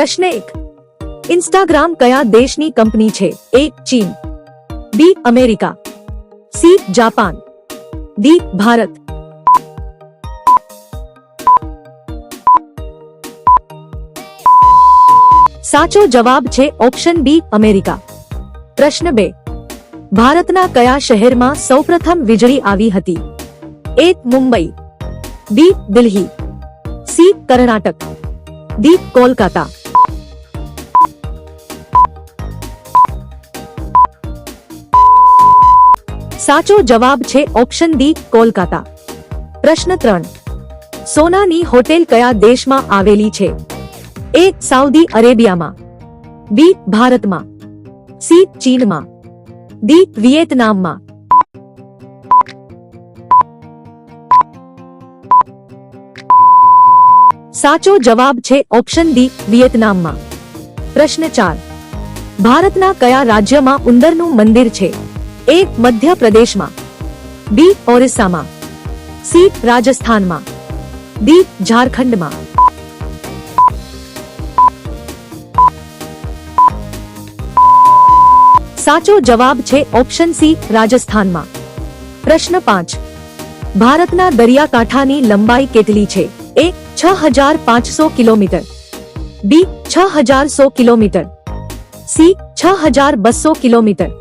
प्रश्न एक इंस्टाग्राम क्या देश कंपनी छे ए चीन B America C Japan D Bharat साचो जवाब छे ऑप्शन बी अमेरिका प्रश्न बे भारत ना क्या शहर मा सौ प्रथम वीजड़ी आई हती A Mumbai B Delhi C Karnataka D Kolkata સાચો જવાબ છે ઓપ્શન ડી કોલકાતા પ્રશ્ન ત્રણ સોનાની હોટેલ કયા દેશમાં આવેલી છે એ સાઉદી અરેબિયામાં બી ભારતમાં સી ચીનમાં ડી વિયેતનામમાં સાચો જવાબ છે ઓપ્શન ડી વિયેતનામમાં પ્રશ્ન ચાર ભારતના કયા રાજ્યમાં ઉંદરનું મંદિર છે ए मध्य प्रदेश मा बी ओरिस्सा मा सी राजस्थान मा डी झारखंड मा साचो जवाब छे ऑप्शन सी राजस्थान मा प्रश्न पांच भारत ना दरिया काठा नी लंबाई केतली छे ए सौ किलोमीटर बी छ हजार सौ किलोमीटर सी छ हजार 6200 किलोमीटर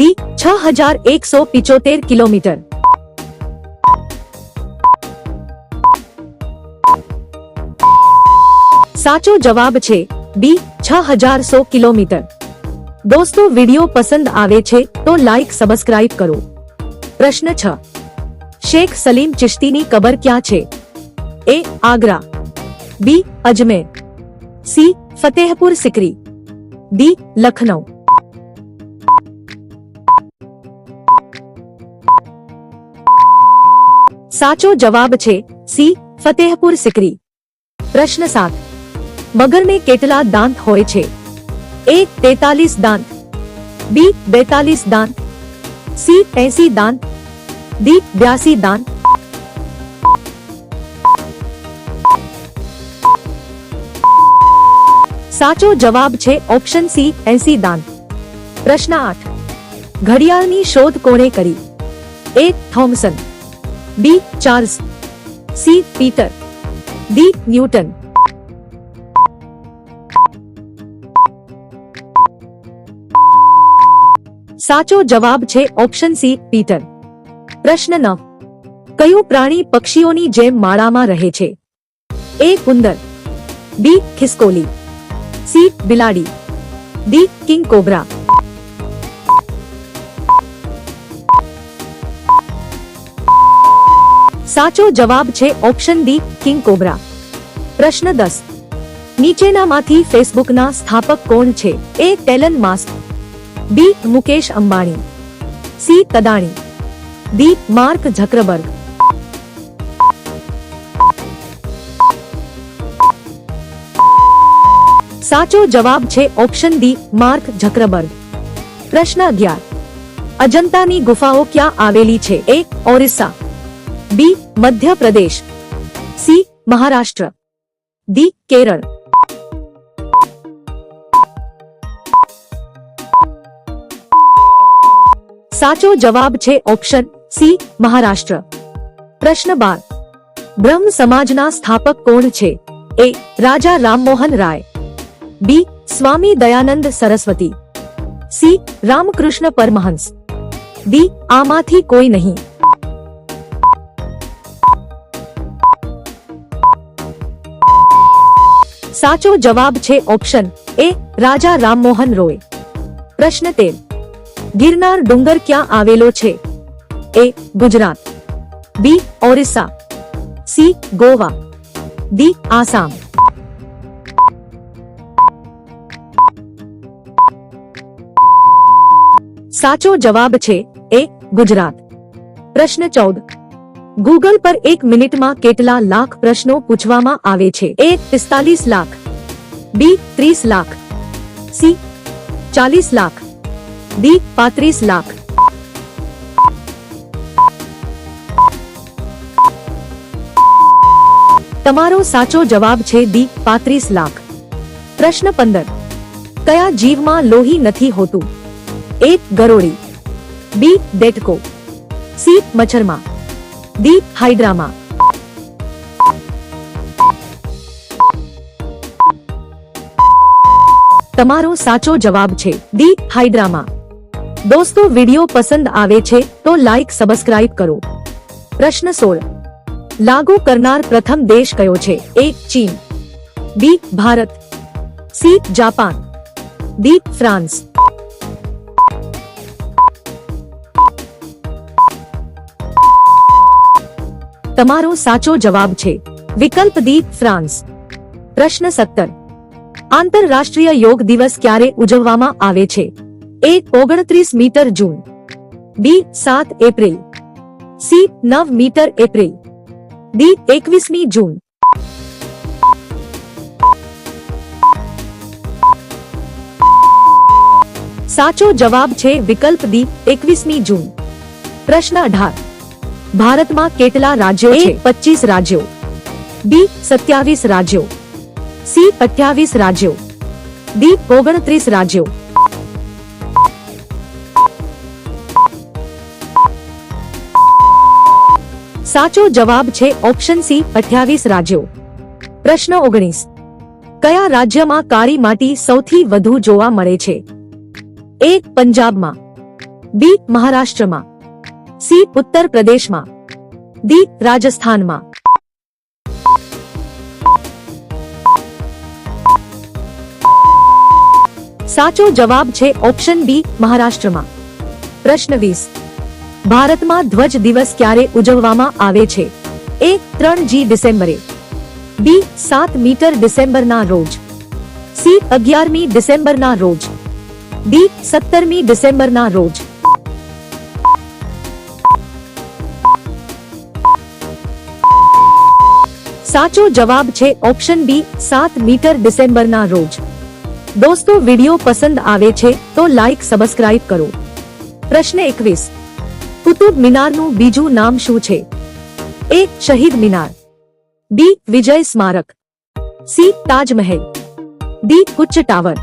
दी छह किलोमीटर साचो जवाब छे बी 6100 किलोमीटर दोस्तों वीडियो पसंद आवे छे तो लाइक सब्सक्राइब करो प्रश्न छ शेख सलीम चिश्ती नी कबर क्या छे A Agra B Ajmer C Fatehpur Sikri D Lucknow साचो जवाब छे सी फतेहपुर सिकरी प्रश्न सात मगर ने केटला दांत होए छे ए तैतालीस दांत बी बैतालीस दांत सी ऐसी दांत डी बयासी दांत साचो जवाब छे ऑप्शन सी ऐसी दांत प्रश्न आठ घड़ियाल शोध कोने करी एक Thomson B Charles C Peter D Newton साचो जवाब छे ऑप्शन सी पीटर प्रश्न न कयो प्राणी पक्षियों की जेम माड़ा रहे छे ए कुंदर बी खिसकोली सी बिलाड़ी डी किंग कोबरा સાચો જવાબ છે ઓપ્શન ડી કિંગ કોબ્રા પ્રશ્ન દસ નીચેનામાંથી ફેસબુકના સ્થાપક કોણ છે A Elon Musk B Mukesh Ambani C Adani D Mark Zuckerberg સાચો જવાબ છે ઓપ્શન ડી માર્ક ઝકરબર્ગ પ્રશ્ન અગિયાર અજંતાની ગુફાઓ ક્યાં આવેલી છે A Orissa B Madhya Pradesh C Maharashtra D Kerala साचो जवाब छे ऑप्शन सी महाराष्ट्र प्रश्न बार ब्रह्म समाज ना स्थापक कोण छे A Raja Rammohan Roy B Swami Dayanand Saraswati C Ramakrishna Paramhansa D आमाथी कोई नहीं સાચો જવાબ છે ઓપ્શન એ રાજા રામમોહન રોય પ્રશ્ન 13 ઘિરનાર ડુંગર ક્યાં આવેલો છે A Gujarat B Orissa C Goa D Assam સાચો જવાબ છે એ ગુજરાત પ્રશ્ન 14 ગૂગલ પર એક મિનિટમાં કેટલા લાખ પ્રશ્નો પૂછવામાં આવે છે એ પિસ્તાલીસ લાખ બી ત્રીસ લાખ સી ચાલીસ લાખ ડી પાંત્રીસ લાખ તમારો સાચો જવાબ છે ડી પાંત્રીસ લાખ પ્રશ્ન પંદર કયા જીવમાં લોહી નથી હોતું એક ગરોળી બી ડેટકો સી મચ્છરમાં ડી હાઇડ્રામાં તમારો સાચો જવાબ છે ડી હાઇડ્રામાં દોસ્તો વિડિયો પસંદ આવે છે તો લાઈક સબસ્ક્રાઇબ કરો પ્રશ્ન સોળ લાગુ કરનાર પ્રથમ દેશ કયો છે એ ચીન B Bharat C Japan D France તમારો સાચો જવાબ છે વિકલ્પ દી ફ્રાન્સ પ્રશ્ન સત્તર આંતરરાષ્ટ્રીય યોગ દિવસ ક્યારે ઉજવવામાં આવે છે એ ઓગણત્રીસ મીટર જૂન બી સાત એપ્રિલ સી નવ મીટર એપ્રિલ ડી એકવીસમી જૂન સાચો જવાબ છે વિકલ્પ દી એકવીસમી જૂન પ્રશ્ન અઢાર ભારતમાં કેટલા રાજ્યો છે પચીસ રાજ્યો બી સત્યાવીસ રાજ્યો સી અઠ્યાવીસ રાજ્યો ડી ઓગણત્રીસ રાજ્યો સાચો જવાબ છે ઓપ્શન સી અઠ્યાવીસ રાજ્યો પ્રશ્ન ઓગણીસ કયા રાજ્યમાં કાળી માટી સૌથી વધુ જોવા મળે છે એ પંજાબમાં બી મહારાષ્ટ્રમાં સી ઉત્તર પ્રદેશમાં ડી રાજસ્થાનમાં સાચો જવાબ છે ઓપ્શન બી મહારાષ્ટ્રમાં પ્રશ્ન વીસ ભારતમાં ધ્વજ દિવસ ક્યારે ઉજવવામાં આવે છે એ ત્રણ જી ડિસેમ્બરે બી સાત મીટર ડિસેમ્બરના રોજ સી અગિયારમી ડિસેમ્બરના રોજ ડી સત્તરમી ડિસેમ્બરના રોજ સાચો જવાબ છે ઓપ્શન બી 7 મીટર ડિસેમ્બર ના રોજ દોસ્તો વિડિયો પસંદ આવે છે તો લાઈક સબસ્ક્રાઇબ કરો પ્રશ્ન 21 કુતુબ મિનાર નું બીજું નામ શું છે એક શહીદ મિનાર B Vijay Smarak C Taj Mahal D ઉંચા ટાવર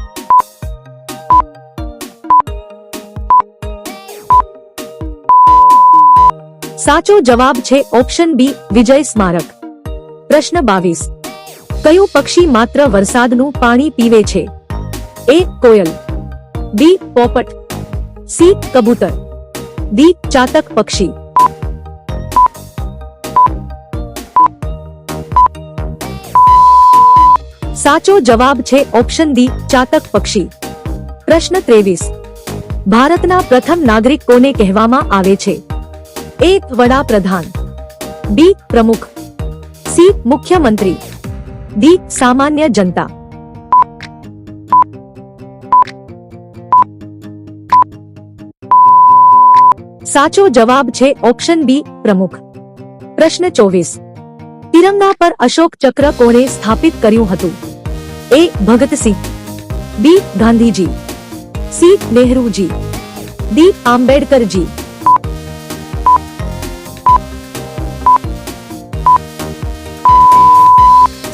સાચો જવાબ છે ઓપ્શન બી વિજય સ્મારક પ્રશ્ન બાવીસ કયું પક્ષી માત્ર વરસાદનું પાણી પીવે છે એ કોયલ બી પોપટ સી કબૂતર ડી ચાતક પક્ષી સાચો જવાબ છે ઓપ્શન ડી ચાતક પક્ષી પ્રશ્ન ત્રેવીસ ભારતના પ્રથમ નાગરિક કોને કહેવામાં આવે છે એ વડાપ્રધાન બી પ્રમુખ सी मुख्यमंत्री डी सामान्य जनता साचो जवाब छे ऑप्शन बी प्रमुख प्रश्न चौबीस तिरंगा पर अशोक चक्र कोणे स्थापित करियो हतु A Bhagat Singh B Gandhi ji C Nehru ji D Ambedkar ji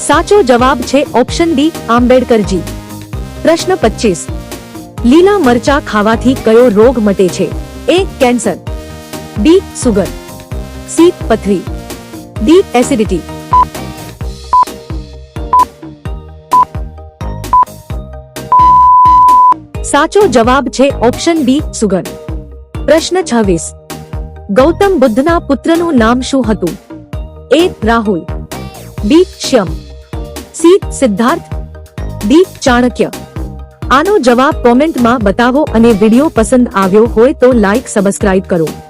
સાચો જવાબ છે ઓપ્શન ડી આંબેડકરજી પ્રશ્ન પચીસ લીલા મરચા ખાવાથી કયો રોગ મટે છે A cancer B sugar C પથરી ડી એસિડિટી સાચો જવાબ છે ઓપ્શન બી સુગર પ્રશ્ન છવ્વીસ ગૌતમ બુદ્ધના પુત્રનું નામ શું હતું A Rahul B Shyam C Siddhartha D Chanakya આનો જવાબ કોમેન્ટમાં બતાવો અને વિડીયો પસંદ આવ્યો હોય તો લાઈક સબસ્ક્રાઇબ કરો